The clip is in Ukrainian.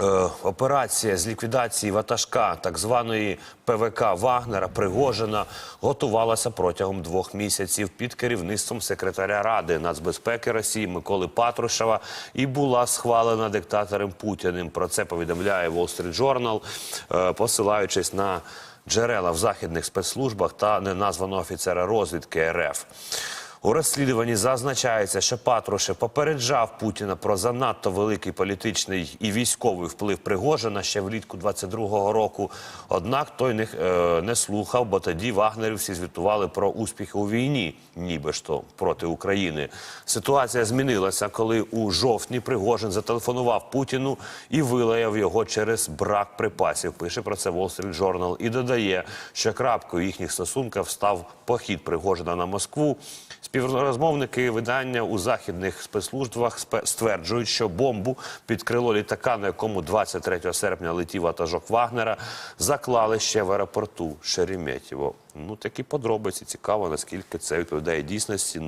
Е, Операція з ліквідації ватажка так званої ПВК Вагнера Пригожина готувалася протягом двох місяців під керівництвом секретаря Ради нацбезпеки Росії Миколи Патрушева і була схвалена диктатором Путіним. Про це повідомляє Wall Street Journal, е, посилаючись на джерела в західних спецслужбах та неназваного офіцера розвідки РФ. У розслідуванні зазначається, що Патрушев попереджав Путіна про занадто великий політичний і військовий вплив Пригожина ще влітку 22-го року. Однак той не, е, не слухав, бо тоді вагнерівці звітували про успіхи у війні, ніби ж то проти України. Ситуація змінилася, коли у жовтні Пригожин зателефонував Путіну і вилаяв його через брак припасів. Пише про це Wall Street Journal і додає, що крапкою їхніх стосунків став похід Пригожина на Москву. Співрозмовники видання у західних спецслужбах спе- стверджують, що бомбу під крило літака, на якому 23 серпня летів ватажок Вагнера, заклали ще в аеропорту Шереметьєво. Ну такі подробиці цікаво, наскільки це відповідає дійсності.